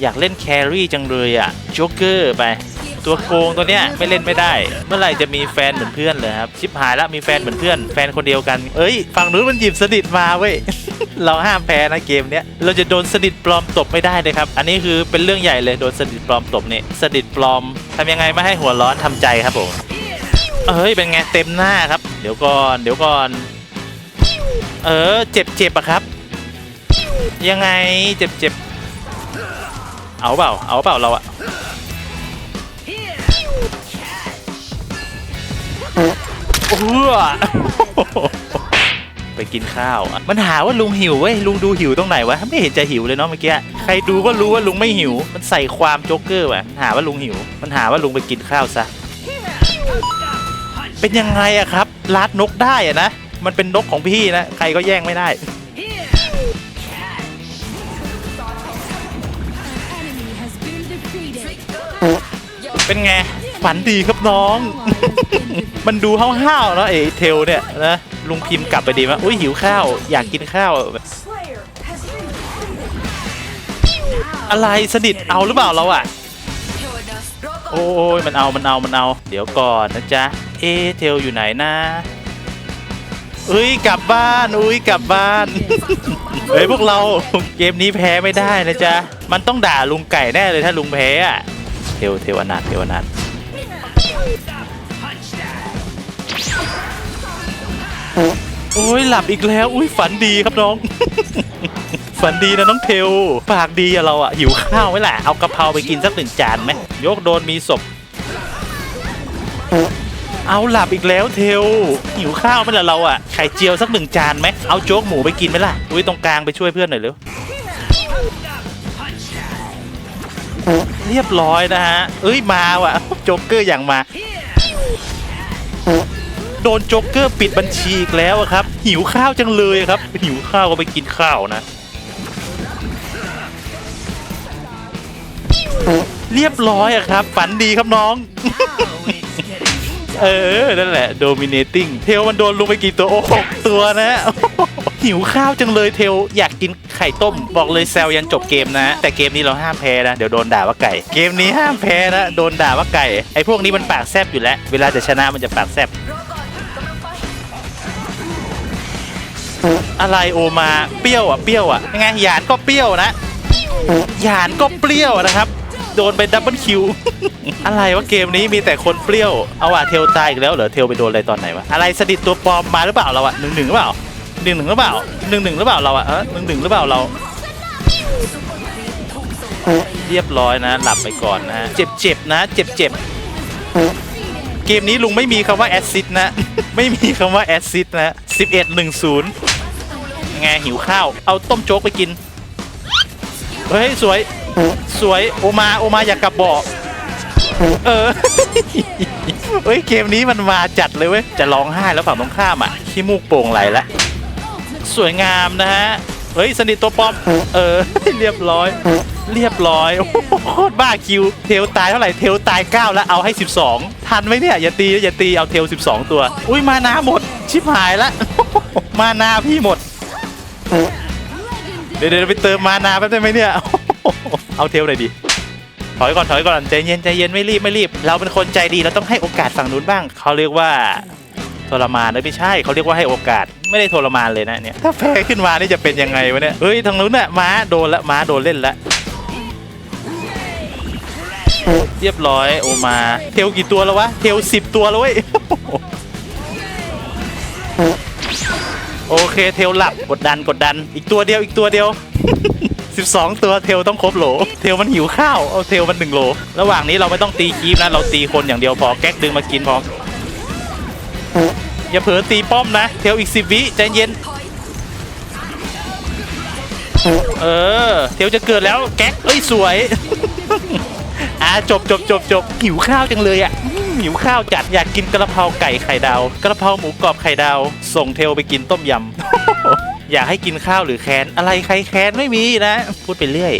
อยากเล่นแครี่จังเลยอะโจ๊กเกอร์ไป ตัวโกงตัวเนี้ยไม่เล่นไม่ได้ เมื่อไหร่จะมีแฟนเหมือนเพื่อนเลยครับ ชิบหายแล้วมีแฟนเหมือนเพื่อน แฟนคนเดียวกัน เอ้ยฝั่งนู้นมันหยิบสนิทมาเว้ย เราห้ามแพ้นะเกมเนี้ย เราจะโดนสนิทปลอมตบไม่ได้เลยครับ อันนี้คือเป็นเรื่องใหญ่เลยโดนสนิทปลอมตบเนี่ยสนิทปลอมทำยังไงไม่ให้หัวร้อนทำใจครับผมเอ้ยเป็นไงเต็มหน้าครับ เดี๋ยวก่อนเดี๋ยวก่อน เออเจ็บเจ็บอะครับ ยังไงเจ็บเจ็บ เอาเปล่า เอาเปล่าเราอะโอ้โหไปกินข้าวอะมันหาว่าลุงหิวเว้ย ลุงดูหิวตรงไหนวะ ไม่เห็นจะหิวเลยเนาะเมื่อกี้ ใครดูก็รู้ว่าลุงไม่หิว มันใส่ความโจ๊กเกอร์ว่ะมันหาว่าลุงหิว มันหาว่าลุงไปกินข้าวซะ เป็นยังไงอะครับ ลาดนกได้อะนะ มันเป็นนกของพี่นะ ใครก็แย่งไม่ได้ เป็นไง ฝันดีครับน้อง มันดูห้าวๆเนาะเอเทลเนี่ยนะลุงพิมพ์กลับไปดีมั้ยอุ้ยหิวข้าว อยากกินข้าว อะไรสนิทเอาหรือเปล่าเราอะโอ้ยมันเอามันเอามันเอา เดี๋ยวก่อนนะจ๊ะ เอเทลอยู่ไหนนะเอ้ยกลับบ้าน อุ้ยกลับบ้าน เฮ้ยพวกเราเกมนี้แพ้ไม่ได้นะจ๊ะ มันต้องด่าลุงไก่แน่เลยถ้าลุงแพ้อะ เทลเทวนาถเทวนาถโอ้ยหลับอีกแล้วอุ้ยฝันดีครับน้อง ฝันดีนะน้องเทลปากดีอะเราอะหิวข้าวไหละเอากะเพราไปกินสักหนึ่งจานไหมยกโดนมีศพ เอาหลับอีกแล้วเทลหิวข้าวไหมล่ะเราอะไข่เจียวสักหนึ่งจานไหมเอาโจ๊กหมูไปกินไหมล่ะอุ้ยตรงกลางไปช่วยเพื่อนหน่อยเร็ว เรียบร้อยนะฮะ เอ้ยมาว่ะโจ๊กเกอร์อย่างมา โดนโจ๊กเกอร์ปิดบัญชีอีกแล้วอะครับ หิวข้าวจังเลยครับ หิวข้าวก็ไปกินข้าวนะ เรียบร้อยครับ ฝันดีครับน้อง เออ นั่นแหละ dominating เทลมันโดนลุงไปกี่ตัวโอ้หกตัวนะ หิวข้าวจังเลยเทลอยากกินไข่ต้ม บอกเลยแซวยันจบเกมนะ แต่เกมนี้เราห้ามแพ้นะเดี๋ยวโดนด่าว่าไก่ เกมนี้ห้ามแพ้นะโดนด่าว่าไก่ไอ้พวกนี้มันปากแซบอยู่แล้ว เวลาจะชนะมันจะปากแซบอะไรโอมาเปรี้ยวอะเปรี้ยวอะยังไงหยานก็เปรี้ยวนะหยานก็เปรี้ยวนะครับ โดนไปดับเบิลคิวอะไรวะเกมนี้มีแต่คนเปรี้ยวเอาว่ะเทลตายอีกแล้วเหรอเทลไปโดนอะไรตอนไหนวะอะไรสดิดตัวปลอมมาหรือเปล่าเราอะหนึ่งหนึ่งหรือเปล่า หนึ่งหนึ่งหรือเปล่าหนึ่งหนึ่งหรือเปล่าเราอะเออหนึ่งหนึ่งหรือเปล่าเรา เรียบร้อยนะ หลับไปก่อนนะฮะ เจ็บเจ็บนะ เจ็บเจ็บเกมนี้ลุงไม่มีคำว่าแอซซิดนะ ไม่มีคำว่าแอซซิดนะสิบเอ็ดหนึ่งศูนย์ไงหิวข้าว เอาต้มโจ๊กไปกิน เฮ้ย สวย สวย โอมา โอมาอยากกลับบ่อเออ เฮ้ย เกมนี้มันมาจัดเลยเว้ย จะร้องไห้แล้วฝั่งตรงข้ามอะขี้มูกโป่งไหลละ สวยงามนะฮะ เฮ้ย สนิทตัวปลอม เออ เรียบร้อย เรียบร้อย โอ้โหโคตรบ้าคิว เทลตายเท่าไหร่ เทลตาย 9 แล้วเอาให้ 12 ทันไหมเนี่ย อย่าตี อย่าตี เอาเทล 12 ตัว อุ้ย มานาหมด ชิบหายละ มานาพี่หมด เดี๋ยวเดี๋ยวไปเติมมานาแป๊บได้ไหมเนี่ย เอาเทลเลยดิถอยก่อนถอยก่อนใจเย็นใจเย็นไม่รีบไม่รีบ เราเป็นคนใจดีเราต้องให้โอกาสฝั่งนู้นบ้าง เขาเรียกว่า ทรมานนะไม่ใช่เขาเรียกว่าให้โอกาสไม่ได้ทรมานเลยนะเนี่ยถ้าแพ้ขึ้นมานี่จะเป็นยังไงวะเนี่ยเฮ้ยทางนู้นน่ะม้าโดนละม้าโดนเล่นละเรียบร้อยโอมาเทลกี่ตัวแล้ววะเทลสิบตัวแล้วเว้ยโอเคเทลหลับกดดันกดดัน อีกตัวเดียวอีกตัวเดียว 12 ตัวเทลต้องครบโหล เทลมันหิวข้าวเอาเทลมันหนึ่งโหล ระหว่างนี้เราไม่ต้องตีคีปนะเราตีคนอย่างเดียวพอแก๊กดึงมากินพอ อย่าเผลอตีป้อมนะเทลอีกสิบวิใจเย็น เออ เทลจะเกิดแล้วแก๊กเอ้ยสวย อ่าจบจบจบจบหิวข้าวจังเลยอะหิวข้าวจัดอยากกินกระเพราไก่ไข่ดาวกระเพราหมูกรอบไข่ดาว ส่งเทลไปกินต้มยำอยากให้กินข้าวหรือแค้นอะไรใครแค้นไม่มีนะ พูดไปเรื่อย